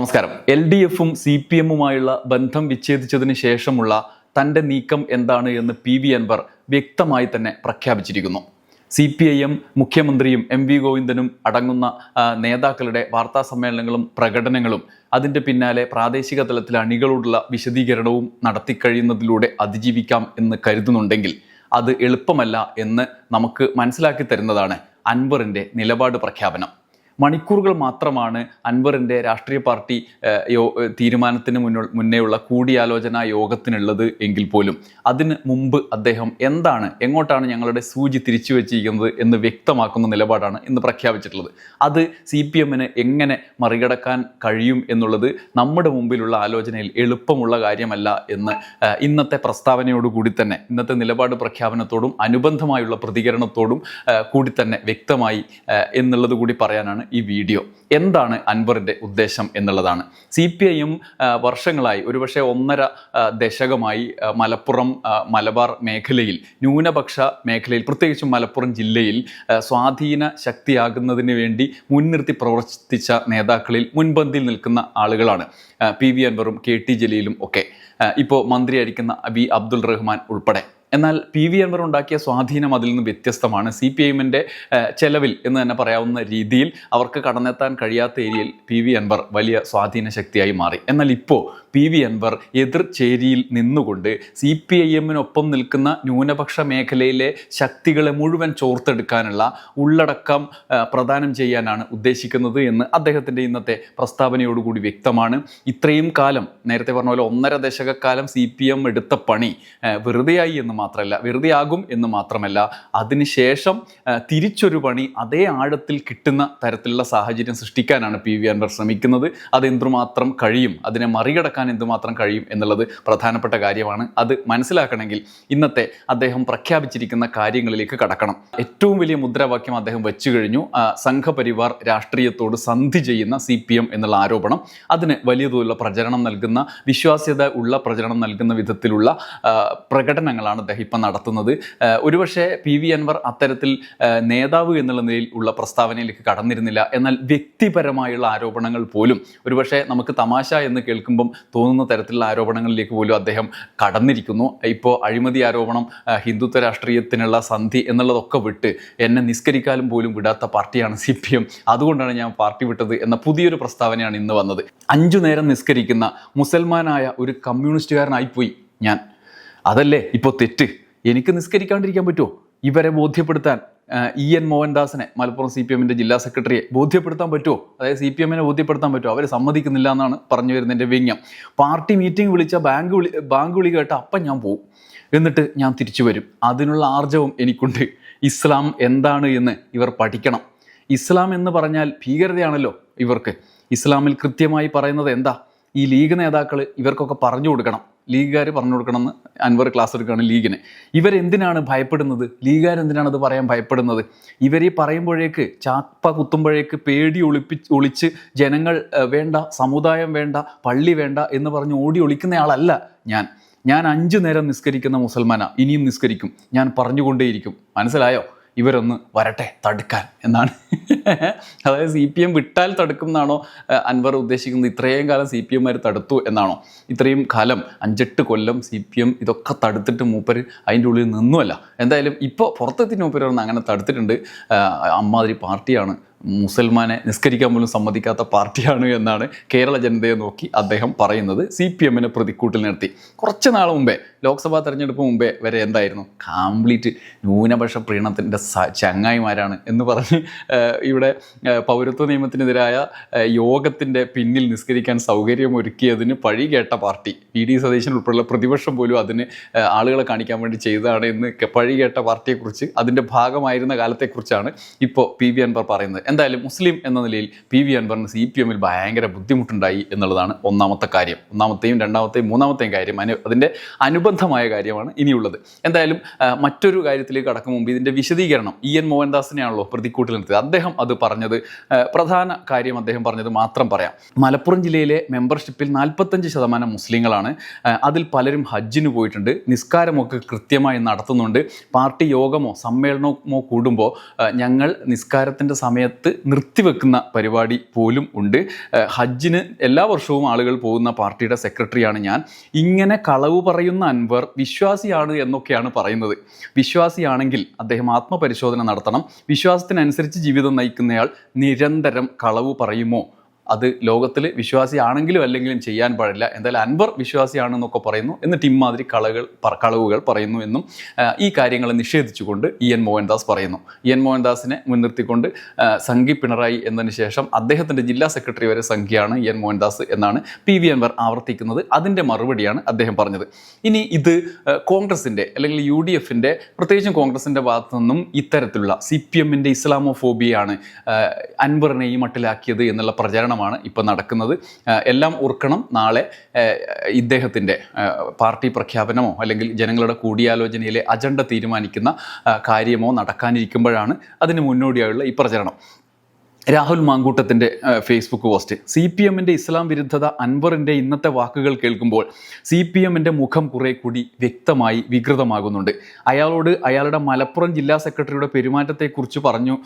നമസ്കാരം. L D എഫും C P എമ്മുമായുള്ള ബന്ധം വിച്ഛേദിച്ചതിന് ശേഷമുള്ള തന്റെ നീക്കം എന്താണ് എന്ന് പി വി അൻവർ വ്യക്തമായി തന്നെ പ്രഖ്യാപിച്ചിരിക്കുന്നു. സി പി ഐ എം മുഖ്യമന്ത്രിയും എം വി ഗോവിന്ദനും അടങ്ങുന്ന നേതാക്കളുടെ വാർത്താ സമ്മേളനങ്ങളും പ്രകടനങ്ങളും അതിന്റെ പിന്നാലെ പ്രാദേശിക തലത്തിൽ അണികളോടുള്ള വിശദീകരണവും നടത്തിക്കഴിയുന്നതിലൂടെ അതിജീവിക്കാം എന്ന് കരുതുന്നുണ്ടെങ്കിൽ അത് എളുപ്പമല്ല എന്ന് നമുക്ക് മനസ്സിലാക്കി തരുന്നതാണ് അൻവറിന്റെ നിലപാട് പ്രഖ്യാപനം. മണിക്കൂറുകൾ മാത്രമാണ് അൻവറിന്റെ രാഷ്ട്രീയ പാർട്ടി യോ തീരുമാനത്തിന് മുന്നോ മുന്നേയുള്ള കൂടിയാലോചന യോഗത്തിനുള്ളത് എങ്കിൽ പോലും. അതിന് മുമ്പ് അദ്ദേഹം എന്താണ് എങ്ങോട്ടാണ് ഞങ്ങളുടെ സൂചി തിരിച്ചു വച്ചിരിക്കുന്നത് എന്ന് വ്യക്തമാക്കുന്ന നിലപാടാണ് ഇന്ന് പ്രഖ്യാപിച്ചിട്ടുള്ളത്. അത് സി പി എമ്മിന് എങ്ങനെ മറികടക്കാൻ കഴിയും എന്നുള്ളത് നമ്മുടെ മുമ്പിലുള്ള ആലോചനയിൽ എളുപ്പമുള്ള കാര്യമല്ല എന്ന് ഇന്നത്തെ പ്രസ്താവനയോടുകൂടി തന്നെ ഇന്നത്തെ നിലപാട് പ്രഖ്യാപനത്തോടും അനുബന്ധമായുള്ള പ്രതികരണത്തോടും കൂടി തന്നെ വ്യക്തമായി എന്നുള്ളത് കൂടി പറയാനാണ് ഈ വീഡിയോ. എന്താണ് അൻവറിന്റെ ഉദ്ദേശം എന്നുള്ളതാണ്. സി പി ഐയും വർഷങ്ങളായി ഒരുപക്ഷെ ഒന്നര ദശകമായി മലപ്പുറം മലബാർ മേഖലയിൽ ന്യൂനപക്ഷ മേഖലയിൽ പ്രത്യേകിച്ചും മലപ്പുറം ജില്ലയിൽ സ്വാധീന ശക്തിയാകുന്നതിന് വേണ്ടി മുൻനിർത്തി പ്രവർത്തിച്ച നേതാക്കളിൽ മുൻപന്തിയിൽ നിൽക്കുന്ന ആളുകളാണ് പി വി അൻവറും കെ ടി ജലീലും ഒക്കെ. ഇപ്പോൾ മന്ത്രിയായിരിക്കുന്ന വി അബ്ദുൾ റഹ്മാൻ ഉൾപ്പെടെ. എന്നാൽ പി വി അൻവർ ഉണ്ടാക്കിയ സ്വാധീനം അതിൽ നിന്ന് വ്യത്യസ്തമാണ്. സി പി ഐഎമ്മിന്റെ ചെലവിൽ എന്ന് തന്നെ പറയാവുന്ന രീതിയിൽ അവർക്ക് കടന്നെത്താൻ കഴിയാത്ത ഏരിയയിൽ പി വി അൻവർ വലിയ സ്വാധീന ശക്തിയായി മാറി. എന്നാൽ ഇപ്പോൾ പി വി അൻവർ എതിർ ചേരിയിൽ നിന്നുകൊണ്ട് സി പി ഐ എമ്മിനൊപ്പം നിൽക്കുന്ന ന്യൂനപക്ഷ മേഖലയിലെ ശക്തികളെ മുഴുവൻ ചോർത്തെടുക്കാനുള്ള ഉള്ളടക്കം പ്രദാനം ചെയ്യാനാണ് ഉദ്ദേശിക്കുന്നത് എന്ന് അദ്ദേഹത്തിന്റെ ഇന്നത്തെ പ്രസ്താവനയോടുകൂടി വ്യക്തമാണ്. ഇത്രയും കാലം നേരത്തെ പറഞ്ഞ പോലെ ഒന്നര ദശകക്കാലം സി പി എം എടുത്ത പണി വെറുതെയായി എന്ന് മാത്രമല്ല വെറുതെ ആകും എന്ന് മാത്രമല്ല അതിനുശേഷം തിരിച്ചൊരു പണി അതേ ആഴത്തിൽ കിട്ടുന്ന തരത്തിലുള്ള സാഹചര്യം സൃഷ്ടിക്കാനാണ് പി വി അൻവർ ശ്രമിക്കുന്നത്. അതെന്തുമാത്രം കഴിയും അതിനെ മറികടക്കാൻ എന്തുമാത്രം കഴിയും എന്നുള്ളത് പ്രധാനപ്പെട്ട കാര്യമാണ്. അത് മനസ്സിലാക്കണമെങ്കിൽ ഇന്നത്തെ അദ്ദേഹം പ്രഖ്യാപിച്ചിരിക്കുന്ന കാര്യങ്ങളിലേക്ക് കടക്കണം. ഏറ്റവും വലിയ മുദ്രാവാക്യം അദ്ദേഹം വെച്ചു കഴിഞ്ഞു. സംഘപരിവാർ രാഷ്ട്രീയത്തോട് സന്ധി ചെയ്യുന്ന സി പി എം എന്നുള്ള ആരോപണം. അതിന് വലിയ തോതിലുള്ള പ്രചരണം നൽകുന്ന വിശ്വാസ്യത ഉള്ള പ്രചരണം നൽകുന്ന വിധത്തിലുള്ള പ്രകടനങ്ങളാണ് അദ്ദേഹം ഇപ്പം നടത്തുന്നത്. ഒരുപക്ഷെ പി വി അൻവർ അത്തരത്തിൽ നേതാവ് എന്നുള്ള നിലയിൽ ഉള്ള പ്രസ്താവനയിലേക്ക് കടന്നിരുന്നില്ല. എന്നാൽ വ്യക്തിപരമായുള്ള ആരോപണങ്ങൾ പോലും ഒരുപക്ഷെ നമുക്ക് തമാശ എന്ന് കേൾക്കുമ്പം തോന്നുന്ന തരത്തിലുള്ള ആരോപണങ്ങളിലേക്ക് പോലും അദ്ദേഹം കടന്നിരിക്കുന്നു. ഇപ്പോൾ അഴിമതി ആരോപണം ഹിന്ദുത്വ രാഷ്ട്രീയത്തിനുള്ള സന്ധി എന്നുള്ളതൊക്കെ വിട്ട് എന്നെ നിസ്കരിക്കാനും പോലും വിടാത്ത പാർട്ടിയാണ് സി പി എം അതുകൊണ്ടാണ് ഞാൻ പാർട്ടി വിട്ടത് എന്ന പുതിയൊരു പ്രസ്താവനയാണ് ഇന്ന് വന്നത്. അഞ്ചു നേരം നിസ്കരിക്കുന്ന മുസൽമാനായ ഒരു കമ്മ്യൂണിസ്റ്റുകാരനായിപ്പോയി ഞാൻ. അതല്ലേ? ഇപ്പോൾ തെറ്റ്. എനിക്ക് നിസ്കരിക്കാണ്ടിരിക്കാൻ പറ്റുമോ ഇവരെ ബോധ്യപ്പെടുത്താൻ ഇ എൻ മോഹൻദാസിനെ മലപ്പുറം സി പി എമ്മിന്റെ ജില്ലാ സെക്രട്ടറിയെ ബോധ്യപ്പെടുത്താൻ പറ്റുമോ? അതായത് സി പി എമ്മിനെ ബോധ്യപ്പെടുത്താൻ പറ്റുമോ? അവർ സമ്മതിക്കുന്നില്ല എന്നാണ് പറഞ്ഞു വരുന്നതിന്റെ വ്യംഗ്യം പാർട്ടി മീറ്റിംഗ് വിളിച്ച ബാങ്ക് വിളി ബാങ്ക് വിളി കേട്ട അപ്പം ഞാൻ പോവും. എന്നിട്ട് ഞാൻ തിരിച്ചു വരും. അതിനുള്ള ആർജവും എനിക്കുണ്ട്. ഇസ്ലാം എന്താണ് എന്ന് ഇവർ പഠിക്കണം. ഇസ്ലാം എന്ന് പറഞ്ഞാൽ ഭീകരതയാണല്ലോ ഇവർക്ക്. ഇസ്ലാമിൽ കൃത്യമായി പറയുന്നത് എന്താ? ഈ ലീഗ് നേതാക്കൾ ഇവർക്കൊക്കെ പറഞ്ഞു കൊടുക്കണം. ലീഗുകാർ പറഞ്ഞു കൊടുക്കണമെന്ന് അൻവർ ക്ലാസ് എടുക്കുകയാണ് ലീഗിന്. ഇവരെന്തിനാണ് ഭയപ്പെടുന്നത്? ലീഗുകാർ എന്തിനാണ് അത് പറയാൻ ഭയപ്പെടുന്നത്? ഇവർ ഈ പറയുമ്പോഴേക്ക് ചാപ്പ കുത്തുമ്പോഴേക്ക് പേടി ഒളിപ്പി ഒളിച്ച് ജനങ്ങൾ വേണ്ട സമുദായം വേണ്ട പള്ളി വേണ്ട എന്ന് പറഞ്ഞ് ഓടി ഒളിക്കുന്നയാളല്ല ഞാൻ. ഞാൻ അഞ്ചു നേരം നിസ്കരിക്കുന്ന മുസൽമാനാണ് ഇനിയും നിസ്കരിക്കും. ഞാൻ പറഞ്ഞുകൊണ്ടേയിരിക്കും. മനസ്സിലായോ? ഇവരൊന്ന് വരട്ടെ തടുക്കാൻ എന്നാണ്. അതായത് സി പി എം വിട്ടാൽ തടുക്കും എന്നാണോ അൻവർ ഉദ്ദേശിക്കുന്നത്? ഇത്രയും കാലം സി പി എംമാർ തടുത്തു എന്നാണോ? ഇത്രയും കാലം അഞ്ചെട്ട് കൊല്ലം സി പി എം ഇതൊക്കെ തടുത്തിട്ട് മൂപ്പര് അതിന്റെ ഉള്ളിൽ നിന്നുമല്ല എന്തായാലും ഇപ്പോൾ പുറത്തെത്തി മൂപ്പര് അങ്ങനെ തടുത്തിട്ടുണ്ട്. അമ്മാതിരി പാർട്ടിയാണ് മുസൽമാനെ നിസ്കരിക്കാൻ പോലും സമ്മതിക്കാത്ത പാർട്ടിയാണ് എന്നാണ് കേരള ജനതയെ നോക്കി അദ്ദേഹം പറയുന്നത്. സി പി എമ്മിനെ പ്രതിക്കൂട്ടിൽ നിർത്തി. കുറച്ച് നാൾ മുമ്പേ ലോക്സഭാ തെരഞ്ഞെടുപ്പ് മുമ്പേ വരെ എന്തായിരുന്നു? കംപ്ലീറ്റ് ന്യൂനപക്ഷ പ്രീണത്തിന്റെ ചങ്ങായിമാരാണ് എന്ന് പറഞ്ഞ് ഇവിടെ പൗരത്വ നിയമത്തിനെതിരായ യോഗത്തിന്റെ പിന്നിൽ നിസ്കരിക്കാൻ സൗകര്യമൊരുക്കിയതിന് പഴി കേട്ട പാർട്ടി. വി. ഡി. സതീശൻ ഉൾപ്പെടെയുള്ള പ്രതിപക്ഷം പോലും അതിന് ആളുകളെ കാണിക്കാൻ വേണ്ടി ചെയ്തതാണ് എന്ന് പഴി കേട്ട പാർട്ടിയെക്കുറിച്ച് അതിന്റെ ഭാഗമായിരുന്ന കാലത്തെക്കുറിച്ചാണ് ഇപ്പോൾ പി. വി. അൻവർ പറയുന്നത്. എന്തായാലും മുസ്ലിം എന്ന നിലയിൽ പി വി അൻവറിന് സി പി എമ്മിൽ ഭയങ്കര ബുദ്ധിമുട്ടുണ്ടായി എന്നുള്ളതാണ് ഒന്നാമത്തെ കാര്യം. ഒന്നാമത്തെയും രണ്ടാമത്തെയും മൂന്നാമത്തെയും കാര്യം അനു അതിന്റെ അനുബന്ധമായ കാര്യമാണ് ഇനിയുള്ളത്. എന്തായാലും മറ്റൊരു കാര്യത്തിലേക്ക് കടക്കും മുമ്പ് ഇതിന്റെ വിശദീകരണം. ഇ എൻ മോഹൻദാസിനെയാണല്ലോ പ്രതിക്കൂട്ടിൽ നിർത്തിയത്. അദ്ദേഹം അത് പറഞ്ഞത് പ്രധാന കാര്യം അദ്ദേഹം പറഞ്ഞത് മാത്രം പറയാം. മലപ്പുറം ജില്ലയിലെ മെമ്പർഷിപ്പിൽ നാൽപ്പത്തഞ്ച് ശതമാനം മുസ്ലിങ്ങളാണ്. അതിൽ പലരും ഹജ്ജിന് പോയിട്ടുണ്ട്. നിസ്കാരമൊക്കെ കൃത്യമായി നടത്തുന്നുണ്ട്. പാർട്ടി യോഗമോ സമ്മേളനമോ കൂടുമ്പോൾ ഞങ്ങൾ നിസ്കാരത്തിന്റെ സമയത്ത് സമയത്ത് നിർത്തിവെക്കുന്ന പരിപാടി പോലും ഉണ്ട്. ഹജ്ജിന് എല്ലാ വർഷവും ആളുകൾ പോകുന്ന പാർട്ടിയുടെ സെക്രട്ടറിയാണ് ഞാൻ. ഇങ്ങനെ കളവ് പറയുന്ന അൻവർ വിശ്വാസിയാണ് എന്നൊക്കെയാണ് പറയുന്നത്. വിശ്വാസിയാണെങ്കിൽ അദ്ദേഹം ആത്മപരിശോധന നടത്തണം. വിശ്വാസത്തിനനുസരിച്ച് ജീവിതം നയിക്കുന്നയാൾ നിരന്തരം കളവ് പറയുമോ? അത് ലോകത്തിൽ വിശ്വാസിയാണെങ്കിലും അല്ലെങ്കിലും ചെയ്യാൻ പാടില്ല. എന്തായാലും അൻവർ വിശ്വാസിയാണെന്നൊക്കെ പറയുന്നു എന്നിട്ട് ഇമാതിരി കളകൾ കളവുകൾ പറയുന്നു എന്നും ഈ കാര്യങ്ങളെ നിഷേധിച്ചുകൊണ്ട് ഇ എൻ മോഹൻദാസ് പറയുന്നു. ഇ എൻ മോഹൻദാസിനെ മുൻനിർത്തിക്കൊണ്ട് സംഘി പിണറായി എന്നതിന് ശേഷം അദ്ദേഹത്തിന്റെ ജില്ലാ സെക്രട്ടറി വരെ സംഖ്യയാണ് ഇ എൻ മോഹൻദാസ് എന്നാണ് പി വി അൻവർ ആവർത്തിക്കുന്നത്. അതിന്റെ മറുപടിയാണ് അദ്ദേഹം പറഞ്ഞത്. ഇനി ഇത് കോൺഗ്രസിന്റെ അല്ലെങ്കിൽ യു ഡി എഫിന്റെ പ്രത്യേകിച്ചും കോൺഗ്രസിന്റെ ഭാഗത്തു നിന്നും ഇത്തരത്തിലുള്ള സി പി എമ്മിന്റെ ഇസ്ലാമോഫോബിയാണ് ഫോബിയാണ് അൻവറിനെ ഈ മട്ടിലാക്കിയത് എന്നുള്ള പ്രചരണമാണ് ഇപ്പോൾ നടക്കുന്നത്. എല്ലാം ഓർക്കണം നാളെ ഇദ്ദേഹത്തിന്റെ പാർട്ടി പ്രഖ്യാപനമോ അല്ലെങ്കിൽ ജനങ്ങളുടെ കൂടിയാലോചനയിലെ അജണ്ട തീരുമാനിക്കുന്ന കാര്യമോ നടക്കാനിരിക്കുമ്പോഴാണ് അതിന് മുന്നോടിയായുള്ള ഈ പ്രചരണം. രാഹുൽ മാങ്കൂട്ടത്തിന്റെ ഫേസ്ബുക്ക് പോസ്റ്റ് സി പി എമ്മിന്റെ ഇസ്ലാം വിരുദ്ധത അൻവറിന്റെ ഇന്നത്തെ വാക്കുകൾ കേൾക്കുമ്പോൾ സി പി എമ്മിന്റെ മുഖം കുറെ കൂടി വ്യക്തമായി വികൃതമാകുന്നുണ്ട്. അയാളോട് അയാളുടെ മലപ്പുറം ജില്ലാ സെക്രട്ടറിയുടെ പെരുമാറ്റത്തെക്കുറിച്ച് പറഞ്ഞു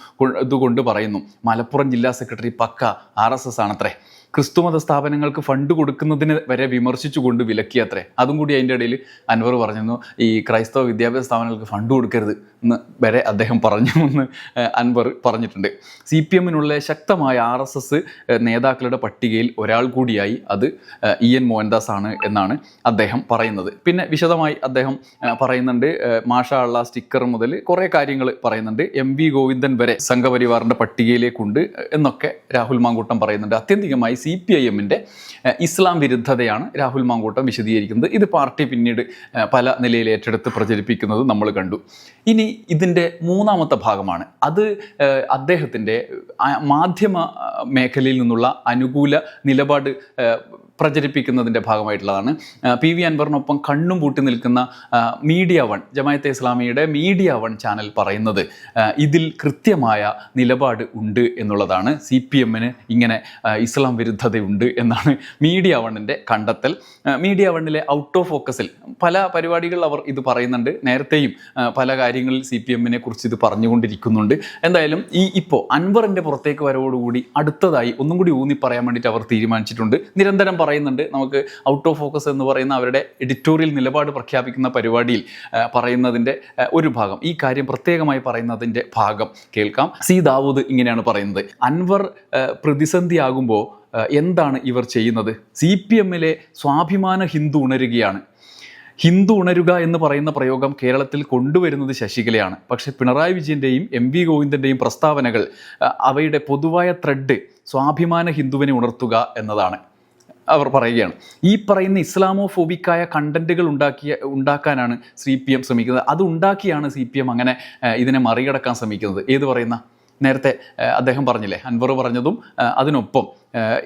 ഇതുകൊണ്ട് പറയുന്നു. മലപ്പുറം ജില്ലാ സെക്രട്ടറി പക്ക ആർ എസ് എസ് ആണത്രേ. ക്രിസ്തുമത സ്ഥാപനങ്ങൾക്ക് ഫണ്ട് കൊടുക്കുന്നതിന് വരെ വിമർശിച്ചുകൊണ്ട് വിലക്കിയത്രേ. അതും കൂടി അതിന്റെ ഇടയിൽ അൻവർ പറഞ്ഞിരുന്നു ഈ ക്രൈസ്തവ വിദ്യാഭ്യാസ സ്ഥാപനങ്ങൾക്ക് ഫണ്ട് കൊടുക്കരുത് എന്ന് വരെ അദ്ദേഹം പറഞ്ഞു എന്ന് അൻവർ പറഞ്ഞിട്ടുണ്ട്. സി പി എമ്മിനുള്ള ശക്തമായ ആർ എസ് എസ് നേതാക്കളുടെ പട്ടികയിൽ ഒരാൾ കൂടിയായി അത് ഇ എൻ മോഹൻദാസ് ആണ് എന്നാണ് അദ്ദേഹം പറയുന്നത്. പിന്നെ വിശദമായി അദ്ദേഹം പറയുന്നുണ്ട് മാഷാള്ള സ്റ്റിക്കർ മുതൽ കുറേ കാര്യങ്ങൾ പറയുന്നുണ്ട്. എം വി ഗോവിന്ദൻ വരെ സംഘപരിവാറിന്റെ പട്ടികയിലേക്കുണ്ട് എന്നൊക്കെ രാഹുൽ മാങ്കൂട്ടം പറയുന്നുണ്ട്. അത്യന്തികമായി സി പി ഐ എമ്മിന്റെ ഇസ്ലാം വിരുദ്ധതയാണ് രാഹുൽ മാങ്കൂട്ടം വിശദീകരിക്കുന്നത്. ഇത് പാർട്ടി പിന്നീട് പല നിലയിൽ ഏറ്റെടുത്ത് പ്രചരിപ്പിക്കുന്നത് നമ്മൾ കണ്ടു. ഇനി ഇതിന്റെ മൂന്നാമത്തെ ഭാഗമാണ്. അത് അദ്ദേഹത്തിന്റെ മാധ്യമ മേഖലയിൽ നിന്നുള്ള അനുകൂല നിലപാട് പ്രചരിപ്പിക്കുന്നതിന്റെ ഭാഗമായിട്ടുള്ളതാണ്. പി വി അൻവറിനൊപ്പം കണ്ണും പൂട്ടി നിൽക്കുന്ന മീഡിയ വൺ ജമായത്തെ ഇസ്ലാമിയുടെ മീഡിയ വൺ ചാനൽ പറയുന്നത് ഇതിൽ കൃത്യമായ നിലപാട് ഉണ്ട് എന്നുള്ളതാണ്. സി പി എമ്മിന് ഇങ്ങനെ ഇസ്ലാം വിരുദ്ധതയുണ്ട് എന്നാണ് മീഡിയ വണ്ണിന്റെ കണ്ടെത്തൽ. മീഡിയ വണ്ണിലെ ഔട്ട് ഓഫ് ഫോക്കസിൽ പല പരിപാടികളിൽ അവർ ഇത് പറയുന്നുണ്ട്. നേരത്തെയും പല കാര്യങ്ങളിൽ സി പി എമ്മിനെ കുറിച്ച് ഇത് പറഞ്ഞുകൊണ്ടിരിക്കുന്നുണ്ട്. എന്തായാലും ഈ ഇപ്പോൾ അൻവറിന്റെ പുറത്തേക്ക് വരവോടുകൂടി അടുത്തതായി ഒന്നും കൂടി ഊന്നി പറയാൻ വേണ്ടിയിട്ട് അവർ തീരുമാനിച്ചിട്ടുണ്ട്. നിരന്തരം പറയുന്നുണ്ട്. നമുക്ക് ഔട്ട് ഓഫ് ഫോക്കസ് എന്ന് പറയുന്ന അവരുടെ എഡിറ്റോറിയൽ നിലപാട് പ്രഖ്യാപിക്കുന്ന പരിപാടിയിൽ പറയുന്നതിന്റെ ഒരു ഭാഗം. ഈ കാര്യം പ്രത്യേകമായി പറയുന്നതിന്റെ ഭാഗം കേൾക്കാം. സി ദാവൂദ് ഇങ്ങനെയാണ് പറയുന്നത്. അൻവർ പ്രതിസന്ധി പ്രതിസന്ധിയാകുമ്പോൾ എന്താണ് ഇവർ ചെയ്യുന്നത്? സി പി എമ്മിലെ സ്വാഭിമാന ഹിന്ദു ഉണരുകയാണ്. ഹിന്ദു ഉണരുക എന്ന് പറയുന്ന പ്രയോഗം കേരളത്തിൽ കൊണ്ടുവരുന്നത് ശശികലയാണ്. പക്ഷെ പിണറായി വിജയന്റെയും എം വി ഗോവിന്ദന്റെയും പ്രസ്താവനകൾ അവയുടെ പൊതുവായ ത്രെഡ് സ്വാഭിമാന ഹിന്ദുവിനെ ഉണർത്തുക എന്നതാണ്. അവർ പറയുകയാണ്. ഈ പറയുന്ന ഇസ്ലാമോഫോബിക്കായ കണ്ടന്റുകൾ ഉണ്ടാക്കിയ ഉണ്ടാക്കാനാണ് സി പി എം ശ്രമിക്കുന്നത്. അത് ഉണ്ടാക്കിയാണ് സി പി എം അങ്ങനെ ഇതിനെ മറികടക്കാൻ ശ്രമിക്കുന്നത്. ഏത് പറയുന്ന? നേരത്തെ അദ്ദേഹം പറഞ്ഞില്ലേ അൻവർ പറഞ്ഞതും അതിനൊപ്പം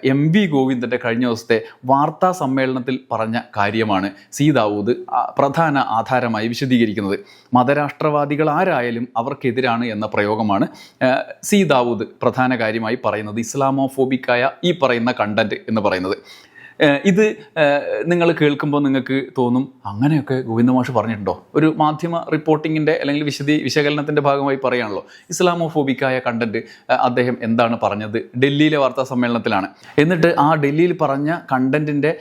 എം വി ഗോവിന്ദന്റെ കഴിഞ്ഞ ദിവസത്തെ വാർത്താ സമ്മേളനത്തിൽ പറഞ്ഞ കാര്യമാണ് സി ദാവൂദ് പ്രധാന ആധാരമായി വിശദീകരിക്കുന്നത്. മതരാഷ്ട്രവാദികൾ ആരായാലും അവർക്കെതിരാണ് എന്ന പ്രയോഗമാണ് സി ദാവൂദ് പ്രധാന കാര്യമായി പറയുന്നത്. ഇസ്ലാമോഫോബിക്കായ ഈ പറയുന്ന കണ്ടന്റ് എന്ന് പറയുന്നത്. ഇത് നിങ്ങൾ കേൾക്കുമ്പോൾ നിങ്ങൾക്ക് തോന്നും അങ്ങനെയൊക്കെ ഗോവിന്ദ മാഷ് പറഞ്ഞിട്ടുണ്ടോ? ഒരു മാധ്യമ റിപ്പോർട്ടിങ്ങിന്റെ അല്ലെങ്കിൽ വിശദീ വിശകലനത്തിന്റെ ഭാഗമായി പറയുകയാണല്ലോ ഇസ്ലാമോഫോബിക്കായ കണ്ടന്റ് അദ്ദേഹം എന്താണ് പറഞ്ഞത്? ഡൽഹിയിലെ വാർത്താ സമ്മേളനത്തിലാണ്. എന്നിട്ട് ആ ഡൽഹിയിൽ പറഞ്ഞ കണ്ടന്റിന്റെ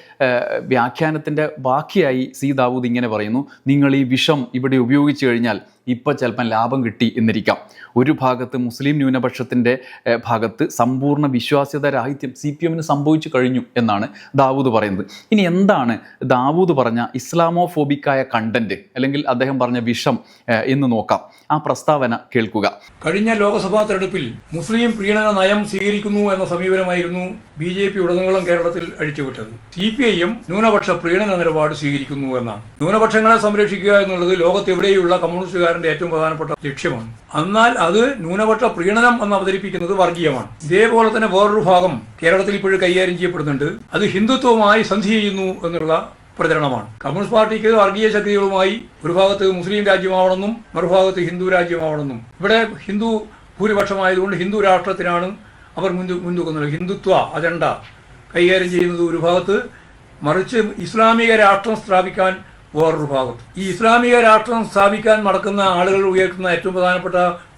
വ്യാഖ്യാനത്തിന്റെ ബാക്കിയായി സി ദാവൂദ് ഇങ്ങനെ പറയുന്നു നിങ്ങൾ ഈ വിഷം ഇവിടെ ഉപയോഗിച്ചു കഴിഞ്ഞാൽ ഇപ്പം ചിലപ്പം ലാഭം കിട്ടി എന്നിരിക്കാം. ഒരു ഭാഗത്ത് മുസ്ലിം ന്യൂനപക്ഷത്തിന്റെ ഭാഗത്ത് സമ്പൂർണ വിശ്വാസ്യത രാഹിത്യം സി പി എമ്മിന് സംഭവിച്ചു കഴിഞ്ഞു എന്നാണ് ദാവൂദ് പറയുന്നത്. ഇനി എന്താണ് ദാവൂദ് പറഞ്ഞ ഇസ്ലാമോഫോബിക്കായ കണ്ടന്റ് അല്ലെങ്കിൽ അദ്ദേഹം പറഞ്ഞ വിഷം എന്ന് നോക്കാം. ആ പ്രസ്താവന കേൾക്കുക. കഴിഞ്ഞ ലോക്സഭാ തെരഞ്ഞെടുപ്പിൽ മുസ്ലിം പ്രീണന നയം സ്വീകരിക്കുന്നു എന്ന സമീപനമായിരുന്നു ബി ജെ പി ഉടനീളം കേരളത്തിൽ അഴിച്ചുവിട്ടത്. സി പി ഐ എം ന്യൂനപക്ഷ പ്രീണന നിലപാട് സ്വീകരിക്കുന്നു എന്നാണ്. ന്യൂനപക്ഷങ്ങളെ സംരക്ഷിക്കുക എന്നുള്ളത് ലോകത്തെവിടെയുള്ള കമ്മ്യൂണിസ്റ്റുകാരന്റെ ഏറ്റവും പ്രധാനപ്പെട്ട ലക്ഷ്യമാണ്. എന്നാൽ അത് ന്യൂനപക്ഷ പ്രീണനം എന്ന് അവതരിപ്പിക്കുന്നത് വർഗീയമാണ്. ഇതേപോലെ തന്നെ വേറൊരു ഭാഗം കേരളത്തിൽ ഇപ്പോഴും കൈകാര്യം ചെയ്യപ്പെടുന്നുണ്ട്. അത് ഹിന്ദുത്വമായി സന്ധി ചെയ്യുന്നു എന്നുള്ള പ്രചരണമാണ്. കമ്മ്യൂണിസ്റ്റ് പാർട്ടിക്ക് വർഗീയ ശക്തികളുമായി ഒരു ഭാഗത്ത് മുസ്ലിം രാജ്യമാവണമെന്നും മറുഭാഗത്ത് ഹിന്ദു രാജ്യമാവണമെന്നും. ഇവിടെ ഹിന്ദു ഭൂരിപക്ഷമായതുകൊണ്ട് ഹിന്ദു രാഷ്ട്രത്തിനാണ് അവർ മുൻതു മുൻതൂക്കുന്നത് ഹിന്ദുത്വ അജണ്ട കൈകാര്യം ചെയ്യുന്നത് ഒരു ഭാഗത്ത് മറിച്ച് ഇസ്ലാമിക രാഷ്ട്രം സ്ഥാപിക്കാൻ വേറൊരു ഭാഗം ഈ ഇസ്ലാമിക രാഷ്ട്രം സ്ഥാപിക്കാൻ നടക്കുന്ന ആളുകൾ ഉയർത്തുന്ന ഏറ്റവും പ്രധാനപ്പെട്ട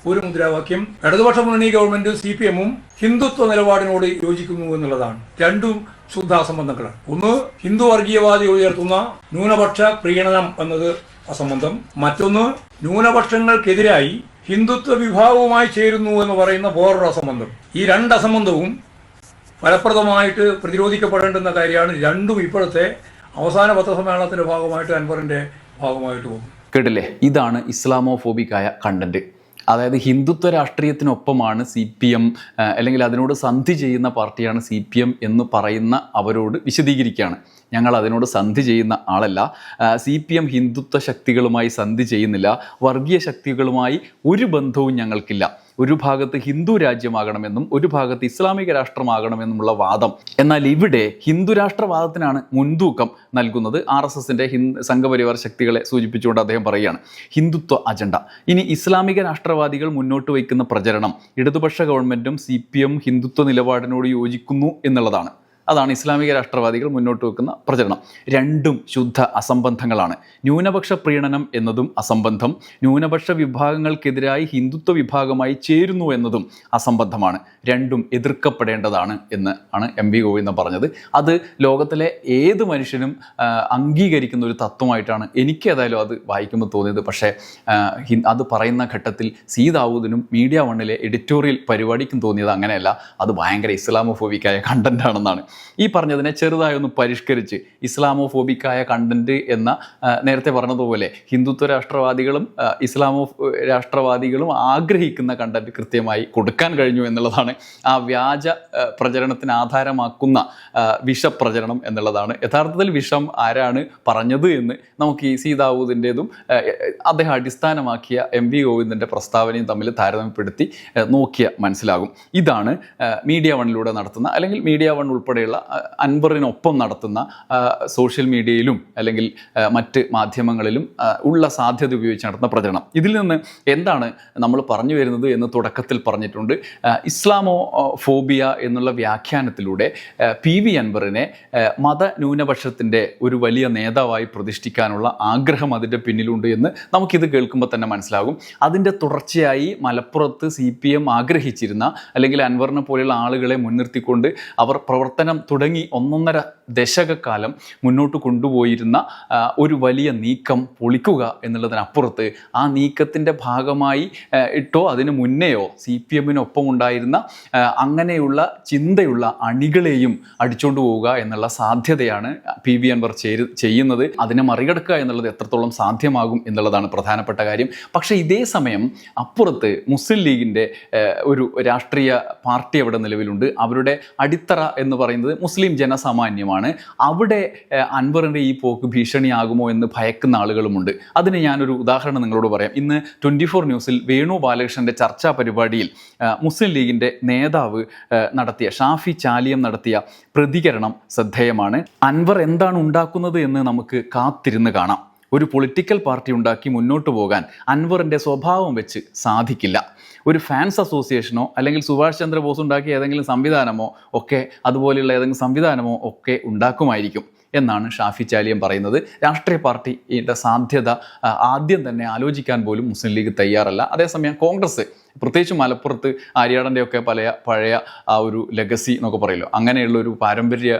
ഒരു മുദ്രാവാക്യം ഇടതുപക്ഷ മുന്നണി ഗവൺമെന്റും സി പി എമ്മും ഹിന്ദുത്വ നിലപാടിനോട് യോജിക്കുന്നു എന്നുള്ളതാണ്. രണ്ടും ശുദ്ധാസംബന്ധങ്ങളാണ്. ഒന്ന് ഹിന്ദു വർഗീയവാദി ഉയർത്തുന്ന ന്യൂനപക്ഷ പ്രീണനം എന്നത് അസംബന്ധം. മറ്റൊന്ന് ന്യൂനപക്ഷങ്ങൾക്കെതിരായി ഹിന്ദുത്വ വിഭാഗവുമായി ചേരുന്നു എന്ന് പറയുന്ന വേറൊരു അസംബന്ധം. ഈ രണ്ട് അസംബന്ധവും ഫലപ്രദമായിട്ട് പ്രതിരോധിക്കപ്പെടേണ്ടുന്ന കാര്യമാണ്. രണ്ടും ഇപ്പോഴത്തെ അവസാന പത്രസമ്മേളനത്തിന്റെ ഭാഗമായിട്ട് അൻവറിന്റെ ഭാഗമായിട്ട് പോകും. കേട്ടില്ലേ? ഇതാണ് ഇസ്ലാമോഫോബിക്കായ കണ്ടന്റ് അതായത് ഹിന്ദുത്വ രാഷ്ട്രീയത്തിനൊപ്പമാണ് സി പി എം അല്ലെങ്കിൽ അതിനോട് സന്ധി ചെയ്യുന്ന പാർട്ടിയാണ് സി പി എം എന്ന് പറയുന്ന അവരോട് വിശദീകരിക്കുകയാണ്. ഞങ്ങൾ അതിനോട് സന്ധി ചെയ്യുന്ന ആളല്ല. സി പി എം ഹിന്ദുത്വ ശക്തികളുമായി സന്ധി ചെയ്യുന്നില്ല. വർഗീയ ശക്തികളുമായി ഒരു ബന്ധവും ഞങ്ങൾക്കില്ല. ഒരു ഭാഗത്ത് ഹിന്ദു രാജ്യമാകണമെന്നും ഒരു ഭാഗത്ത് ഇസ്ലാമിക രാഷ്ട്രമാകണമെന്നുമുള്ള വാദം. എന്നാൽ ഇവിടെ ഹിന്ദു രാഷ്ട്രവാദത്തിനാണ് മുൻതൂക്കം നൽകുന്നത്. ആർ എസ് എസിന്റെ സംഘപരിവാർ ശക്തികളെ സൂചിപ്പിച്ചുകൊണ്ട് അദ്ദേഹം പറയുകയാണ്. ഹിന്ദുത്വ അജണ്ട. ഇനി ഇസ്ലാമിക രാഷ്ട്രവാദികൾ മുന്നോട്ട് വയ്ക്കുന്ന പ്രചരണം ഇടതുപക്ഷ ഗവൺമെന്റും സി പി എം ഹിന്ദുത്വ നിലപാടിനോട് യോജിക്കുന്നു എന്നുള്ളതാണ്. അതാണ് ഇസ്ലാമിക രാഷ്ട്രവാദികൾ മുന്നോട്ട് വെക്കുന്ന പ്രചരണം. രണ്ടും ശുദ്ധ അസംബന്ധങ്ങളാണ്. ന്യൂനപക്ഷ പ്രീണനം എന്നതും അസംബന്ധം. ന്യൂനപക്ഷ വിഭാഗങ്ങൾക്കെതിരായി ഹിന്ദുത്വ വിഭാഗമായി ചേരുന്നു എന്നതും അസംബന്ധമാണ്. രണ്ടും എതിർക്കപ്പെടേണ്ടതാണ് എന്ന് ആണ് എം വി ഗോവിന്ദൻ പറഞ്ഞത്. അത് ലോകത്തിലെ ഏത് മനുഷ്യനും അംഗീകരിക്കുന്ന ഒരു തത്വമായിട്ടാണ് എനിക്ക് ഏതായാലും അത് വായിക്കുമ്പോൾ തോന്നിയത്. പക്ഷേ അത് പറയുന്ന ഘട്ടത്തിൽ സി ദാവൂദിനും മീഡിയ വണ്ണിലെ എഡിറ്റോറിയൽ പരിപാടിക്കും തോന്നിയത് അങ്ങനെയല്ല. അത് ഭയങ്കര ഇസ്ലാമോഫോബിക്കായ കണ്ടന്റ് ആണെന്നാണ്. ഈ പറഞ്ഞതിനെ ചെറുതായി ഒന്ന് പരിഷ്കരിച്ച് ഇസ്ലാമോഫോബിക്കായ കണ്ടന്റ് എന്ന നേരത്തെ പറഞ്ഞതുപോലെ ഹിന്ദുത്വ രാഷ്ട്രവാദികളും ഇസ്ലാമോ രാഷ്ട്രവാദികളും ആഗ്രഹിക്കുന്ന കണ്ടന്റ് കൃത്യമായി കൊടുക്കാൻ കഴിഞ്ഞു എന്നുള്ളതാണ് ആ വ്യാജ പ്രചരണത്തിന് ആധാരമാക്കുന്ന വിഷ വിഷപ്രചരണം എന്നുള്ളതാണ്. യഥാർത്ഥത്തിൽ വിഷം ആരാണ് പറഞ്ഞത് എന്ന് നമുക്ക് ഈ സീതാവൂദിന്റെതും അദ്ദേഹം അടിസ്ഥാനമാക്കിയ എം വി ഗോവിന്ദന്റെ പ്രസ്താവനയും തമ്മിൽ താരതമ്യപ്പെടുത്തി നോക്കിയ മനസ്സിലാകും. ഇതാണ് മീഡിയ വണ്ണിലൂടെ നടത്തുന്ന അല്ലെങ്കിൽ മീഡിയ വൺ ഉൾപ്പെടെയുള്ള അൻവറിനൊപ്പം നടത്തുന്ന സോഷ്യൽ മീഡിയയിലും അല്ലെങ്കിൽ മറ്റ് മാധ്യമങ്ങളിലും ഉള്ള സാധ്യത ഉപയോഗിച്ച് നടത്തുന്ന പ്രചരണം. ഇതിൽ നിന്ന് എന്താണ് നമ്മൾ പറഞ്ഞു വരുന്നത് എന്ന് തുടക്കത്തിൽ പറഞ്ഞിട്ടുണ്ട്. ഇസ്ലാമോ ഫോബിയ എന്നുള്ള വ്യാഖ്യാനത്തിലൂടെ പി വി അൻവറിനെ മത ന്യൂനപക്ഷത്തിന്റെ ഒരു വലിയ നേതാവായി പ്രതിഷ്ഠിക്കാനുള്ള ആഗ്രഹം അതിന്റെ പിന്നിലുണ്ട് എന്ന് നമുക്കിത് കേൾക്കുമ്പോൾ തന്നെ മനസ്സിലാകും. അതിന്റെ തുടർച്ചയായി മലപ്പുറത്ത് സി പി എം ആഗ്രഹിച്ചിരുന്ന അല്ലെങ്കിൽ അൻവറിനെ പോലെയുള്ള ആളുകളെ മുൻനിർത്തിക്കൊണ്ട് അവർ പ്രവർത്തനം തുടങ്ങി ഒന്നൊന്നര ദശകക്കാലം മുന്നോട്ട് കൊണ്ടുപോയിരുന്ന ഒരു വലിയ നീക്കം പൊളിക്കുക എന്നുള്ളതിനപ്പുറത്ത് ആ നീക്കത്തിന്റെ ഭാഗമായി ഇട്ടോ അതിന് മുന്നെയോ സി പി എമ്മിനൊപ്പം ഉണ്ടായിരുന്ന അങ്ങനെയുള്ള ചിന്തയുള്ള അണികളെയും അടിച്ചുകൊണ്ട് പോവുക എന്നുള്ള സാധ്യതയാണ് പി വി അൻവർ ചെയ്യുന്നത്. അതിനെ മറികടക്കുക എന്നുള്ളത് എത്രത്തോളം സാധ്യമാകും എന്നുള്ളതാണ് പ്രധാനപ്പെട്ട കാര്യം. പക്ഷേ ഇതേ സമയം അപ്പുറത്ത് മുസ്ലിം ലീഗിന്റെ ഒരു രാഷ്ട്രീയ പാർട്ടി അവിടെ നിലവിലുണ്ട്. അവരുടെ അടിത്തറ എന്ന് പറയുന്നത് മുസ്ലിം ജനസാമാന്യമാണ്. അവിടെ അൻവറിന്റെ ഈ പോക്ക് ഭീഷണിയാകുമോ എന്ന് ഭയക്കുന്ന ആളുകളുമുണ്ട്. അതിന് ഞാനൊരു ഉദാഹരണം നിങ്ങളോട് പറയാം. ഇന്ന് ട്വന്റി ഫോർ ന്യൂസിൽ വേണു ബാലകൃഷ്ണന്റെ ചർച്ചാ പരിപാടിയിൽ മുസ്ലിം ലീഗിന്റെ നേതാവ് നടത്തിയ ഷാഫി ചാലിയം നടത്തിയ പ്രതികരണം ശ്രദ്ധേയമാണ്. അൻവർ എന്താണ് ഉണ്ടാക്കുന്നത് എന്ന് നമുക്ക് കാത്തിരുന്ന് കാണാം. ഒരു പൊളിറ്റിക്കൽ പാർട്ടി ഉണ്ടാക്കി മുന്നോട്ട് പോകാൻ അൻവറിന്റെ സ്വഭാവം വെച്ച് സാധിക്കില്ല. ഒരു ഫാൻസ് അസോസിയേഷനോ അല്ലെങ്കിൽ സുഭാഷ് ചന്ദ്രബോസ് ഉണ്ടാക്കിയ ഏതെങ്കിലും സംവിധാനമോ ഒക്കെ അതുപോലെയുള്ള ഏതെങ്കിലും സംവിധാനമോ ഒക്കെ ഉണ്ടാക്കുമായിരിക്കും എന്നാണ് ഷാഫി ചാലിയം പറയുന്നത്. രാഷ്ട്രീയ പാർട്ടിയുടെ സാധ്യത ആദ്യം തന്നെ ആലോചിക്കാൻ പോലും മുസ്ലിം ലീഗ് തയ്യാറല്ല. അതേസമയം കോൺഗ്രസ് പ്രത്യേകിച്ച് മലപ്പുറത്ത് ആര്യാടന്റെ ഒക്കെ പല പഴയ ആ ഒരു ലെഗസി എന്നൊക്കെ പറയല്ലോ അങ്ങനെയുള്ള ഒരു പാരമ്പര്യ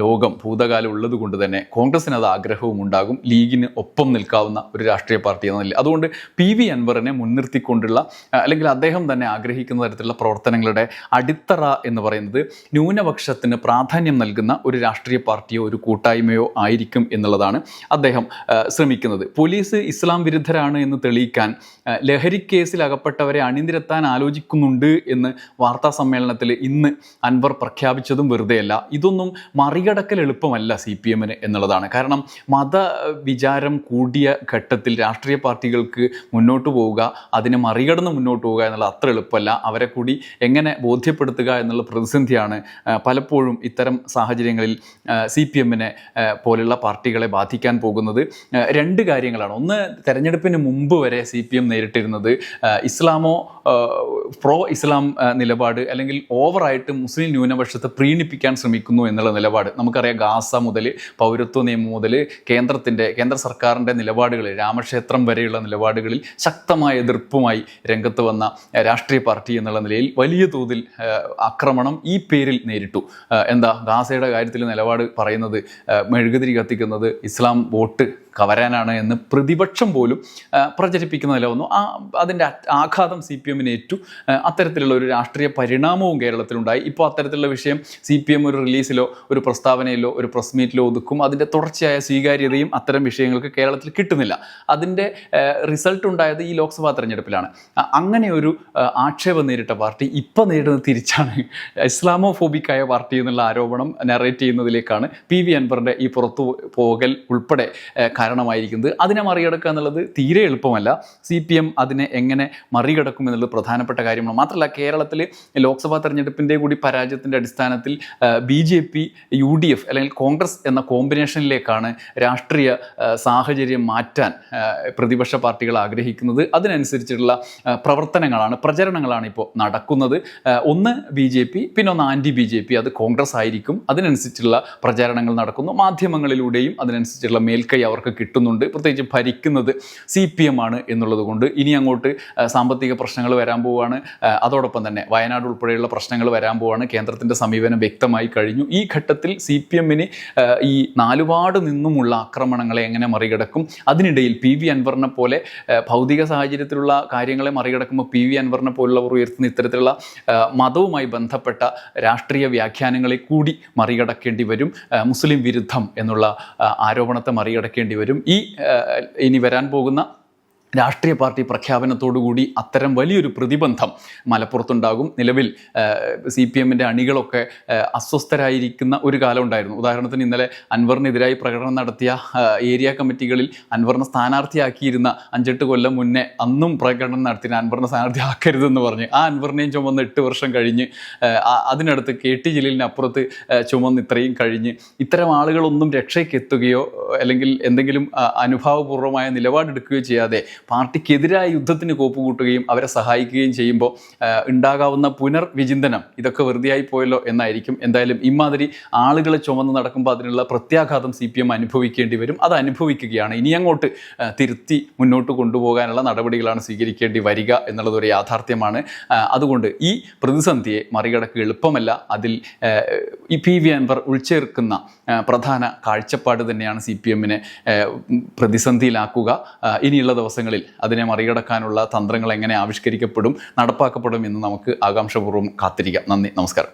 ലോകം ഭൂതകാലം ഉള്ളത് കൊണ്ട് തന്നെ കോൺഗ്രസ്സിന് അത് ആഗ്രഹവും ഉണ്ടാകും. ലീഗിന് ഒപ്പം നിൽക്കാവുന്ന ഒരു രാഷ്ട്രീയ പാർട്ടി എന്നല്ല അതുകൊണ്ട് പി വി അൻവറിനെ മുൻനിർത്തിക്കൊണ്ടുള്ള അല്ലെങ്കിൽ അദ്ദേഹം തന്നെ ആഗ്രഹിക്കുന്ന തരത്തിലുള്ള പ്രവർത്തനങ്ങളുടെ അടിത്തറ എന്ന് പറയുന്നത് ന്യൂനപക്ഷത്തിന് പ്രാധാന്യം നൽകുന്ന ഒരു രാഷ്ട്രീയ പാർട്ടിയോ ഒരു കൂട്ടായ്മയോ ആയിരിക്കും എന്നുള്ളതാണ് അദ്ദേഹം ശ്രമിക്കുന്നത്. പോലീസ് ഇസ്ലാം വിരുദ്ധരാണ് എന്ന് തെളിയിക്കാൻ ലഹരിക്കേസിൽ ലഹരി കേസിൽ അകപ്പെട്ടവരെ അണിനിരത്താൻ ആലോചിക്കുന്നുണ്ട് എന്ന് വാർത്താ സമ്മേളനത്തിൽ ഇന്ന് അൻവർ പ്രഖ്യാപിച്ചതും വെറുതെയല്ല. ഇതൊന്നും മറികടക്കൽ എളുപ്പമല്ല സി പി എമ്മിന് എന്നുള്ളതാണ്. കാരണം മത വിചാരം കൂടിയ ഘട്ടത്തിൽ രാഷ്ട്രീയ പാർട്ടികൾക്ക് മുന്നോട്ട് പോവുക അതിനെ മറികടന്ന് മുന്നോട്ട് പോവുക എന്നുള്ള അത്ര എളുപ്പമല്ല. അവരെ കൂടി എങ്ങനെ ബോധ്യപ്പെടുത്തുക എന്നുള്ള പ്രതിസന്ധിയാണ് പലപ്പോഴും ഇത്തരം സാഹചര്യങ്ങളിൽ സി പി എമ്മിനെ പോലുള്ള പാർട്ടികളെ ബാധിക്കാൻ പോകുന്നത്. രണ്ട് കാര്യങ്ങളാണ്. ഒന്ന് തെരഞ്ഞെടുപ്പിന് മുമ്പ് വരെ സി പി എം നേരിട്ടിരുന്നത് ഇസ്ലാമോ പ്രോ ഇസ്ലാം നിലപാട് അല്ലെങ്കിൽ ഓവറായിട്ട് മുസ്ലിം ന്യൂനപക്ഷത്തെ പ്രീണിപ്പിക്കാൻ ശ്രമിക്കുന്നു എന്നുള്ള നിലപാട്. നമുക്കറിയാം ഗാസ മുതൽ പൗരത്വ നിയമം മുതൽ കേന്ദ്രത്തിന്റെ കേന്ദ്ര സർക്കാരിന്റെ നിലപാടുകളിൽ രാമക്ഷേത്രം വരെയുള്ള നിലപാടുകളിൽ ശക്തമായ എതിർപ്പുമായി രംഗത്ത് വന്ന രാഷ്ട്രീയ പാർട്ടി എന്നുള്ള നിലയിൽ വലിയ തോതിൽ ആക്രമണം ഈ പേരിൽ നേരിട്ടു. എന്താ ഗാസയുടെ കാര്യത്തിൽ നിലപാട് പറയുന്നത് മെഴുകുതിരി കത്തിക്കുന്നത് ഇസ്ലാം വോട്ട് കവരാനാണ് എന്ന് പ്രതിപക്ഷം പോലും പ്രചരിപ്പിക്കുന്ന നില വന്നു ആ അതിന്റെ ആഘാതം സി പി എമ്മിന് ഏറ്റു അത്തരത്തിലുള്ള ഒരു രാഷ്ട്രീയ പരിണാമവും കേരളത്തിലുണ്ടായി. ഇപ്പോൾ അത്തരത്തിലുള്ള വിഷയം സി പി എം ഒരു റിലീസിലോ ഒരു പ്രസ്താവനയിലോ ഒരു പ്രസ് മീറ്റിലോ ഒതുക്കും. അതിന്റെ തുടർച്ചയായ സ്വീകാര്യതയും അത്തരം വിഷയങ്ങൾക്ക് കേരളത്തിൽ കിട്ടുന്നില്ല. അതിന്റെ റിസൾട്ട് ഉണ്ടായത് ഈ ലോക്സഭാ തെരഞ്ഞെടുപ്പിലാണ്. അങ്ങനെ ഒരു ആക്ഷേപം നേരിട്ട പാർട്ടി ഇപ്പം നേരിടുന്നത് തിരിച്ചാണ്. ഇസ്ലാമോഫോബിക്കായ പാർട്ടി എന്നുള്ള ആരോപണം നെറേറ്റ് ചെയ്യുന്നതിലേക്കാണ് പി വി അൻവറിന്റെ ഈ പുറത്തു പോകൽ ഉൾപ്പെടെ കാരണമായിരിക്കുന്നത് അതിനെ മറികടക്കുക എന്നുള്ളത് തീരെ എളുപ്പമല്ല. സി പി എം അതിനെ എങ്ങനെ മറികടക്കും എന്നുള്ളത് പ്രധാനപ്പെട്ട കാര്യമാണ്. മാത്രമല്ല കേരളത്തിൽ ലോക്സഭാ തെരഞ്ഞെടുപ്പിന്റെ കൂടി പരാജയത്തിന്റെ അടിസ്ഥാനത്തിൽ B J P U D F അല്ലെങ്കിൽ കോൺഗ്രസ് എന്ന കോമ്പിനേഷനിലേക്കാണ് രാഷ്ട്രീയ സാഹചര്യം മാറ്റാൻ പ്രതിപക്ഷ പാർട്ടികൾ ആഗ്രഹിക്കുന്നത്. അതിനനുസരിച്ചിട്ടുള്ള പ്രവർത്തനങ്ങളാണ് പ്രചരണങ്ങളാണ് ഇപ്പോൾ നടക്കുന്നത്. ഒന്ന് ബി ജെ പി പിന്നെ ഒന്ന് ആന്റി ബി ജെ പി. അത് കോൺഗ്രസ് ആയിരിക്കും. അതിനനുസരിച്ചുള്ള പ്രചാരണങ്ങൾ നടക്കുന്നു. മാധ്യമങ്ങളിലൂടെയും അതിനനുസരിച്ചുള്ള മേൽക്കൈ അവർക്ക് കിട്ടുന്നുണ്ട്. പ്രത്യേകിച്ച് ഭരിക്കുന്നത് സി പി എം ആണ് എന്നുള്ളത് കൊണ്ട് ഇനി അങ്ങോട്ട് സാമ്പത്തിക പ്രശ്നങ്ങൾ വരാൻ പോവുകയാണ് അതോടൊപ്പം തന്നെ വയനാട് ഉൾപ്പെടെയുള്ള പ്രശ്നങ്ങൾ വരാൻ പോവുകയാണ് കേന്ദ്രത്തിന്റെ സമീപനം വ്യക്തമായി കഴിഞ്ഞു. ഈ ഘട്ടത്തിൽ സി പി എമ്മിന് ഈ നാലുപാട് നിന്നുമുള്ള ആക്രമണങ്ങളെ എങ്ങനെ മറികടക്കും? അതിനിടയിൽ പി വി അൻവറിനെ പോലെ ഭൗതിക സാഹചര്യത്തിലുള്ള കാര്യങ്ങളെ മറികടക്കുമ്പോൾ പി വി അൻവറിനെ പോലുള്ളവർ ഉയർത്തുന്ന ഇത്തരത്തിലുള്ള മതവുമായി ബന്ധപ്പെട്ട രാഷ്ട്രീയ വ്യാഖ്യാനങ്ങളെ കൂടി മറികടക്കേണ്ടി വരും. മുസ്ലിം വിരുദ്ധം എന്നുള്ള ആരോപണത്തെ മറികടക്കേണ്ടി വരും. ഈ ഇനി വരാൻ പോകുന്ന രാഷ്ട്രീയ പാർട്ടി പ്രഖ്യാപനത്തോടുകൂടി അത്തരം വലിയൊരു പ്രതിബന്ധം മലപ്പുറത്തുണ്ടാകും. നിലവിൽ സി പി എമ്മിന്റെ അണികളൊക്കെ അസ്വസ്ഥരായിരിക്കുന്ന ഒരു കാലം ഉണ്ടായിരുന്നു. ഉദാഹരണത്തിന് ഇന്നലെ അൻവറിനെതിരായി പ്രകടനം നടത്തിയ ഏരിയ കമ്മിറ്റികളിൽ അൻവറിനെ സ്ഥാനാർത്ഥിയാക്കിയിരുന്ന അഞ്ചെട്ട് കൊല്ലം മുന്നേ അന്നും പ്രകടനം നടത്തിയ അൻവറിനെ സ്ഥാനാർത്ഥിയാക്കരുതെന്ന് പറഞ്ഞ് ആ അൻവറിനെയും ചുമന്ന് എട്ട് വർഷം കഴിഞ്ഞ് അതിനടുത്ത് കെ ടി ജലീലിനപ്പുറത്ത് ചുമന്ന് ഇത്രയും കഴിഞ്ഞ് ഇത്തരം ആളുകളൊന്നും രക്ഷയ്ക്കെത്തുകയോ അല്ലെങ്കിൽ എന്തെങ്കിലും അനുഭാവപൂർവമായ നിലപാടെടുക്കുകയോ ചെയ്യാതെ പാർട്ടിക്കെതിരായ യുദ്ധത്തിന് കോപ്പുകൂട്ടുകയും അവരെ സഹായിക്കുകയും ചെയ്യുമ്പോൾ ഉണ്ടാകാവുന്ന പുനർവിചിന്തനം ഇതൊക്കെ വെറുതെയായി പോയല്ലോ എന്നായിരിക്കും. എന്തായാലും ഇമാതിരി ആളുകളെ ചുമന്ന് നടക്കുമ്പോൾ അതിനുള്ള പ്രത്യാഘാതം സി പി എം അനുഭവിക്കേണ്ടി വരും. അത് അനുഭവിക്കുകയാണ്. ഇനി അങ്ങോട്ട് തിരുത്തി മുന്നോട്ട് കൊണ്ടുപോകാനുള്ള നടപടികളാണ് സ്വീകരിക്കേണ്ടി വരിക എന്നുള്ളതൊരു യാഥാർത്ഥ്യമാണ്. അതുകൊണ്ട് ഈ പ്രതിസന്ധിയെ മറികടക്കുക എളുപ്പമല്ല. അതിൽ ഈ പി വി അൻവർ ഉൾച്ചേർക്കുന്ന പ്രധാന കാഴ്ചപ്പാട് തന്നെയാണ് സി പി എമ്മിനെ പ്രതിസന്ധിയിലാക്കുക. ഇനിയുള്ള ദിവസങ്ങളിൽ അതിനെ മറികടക്കാനുള്ള തന്ത്രങ്ങൾ എങ്ങനെ ആവിഷ്കരിക്കപ്പെടും നടപ്പാക്കപ്പെടും എന്ന് നമുക്ക് ആകാംക്ഷപൂർവം കാത്തിരിക്കാം. നന്ദി നമസ്കാരം.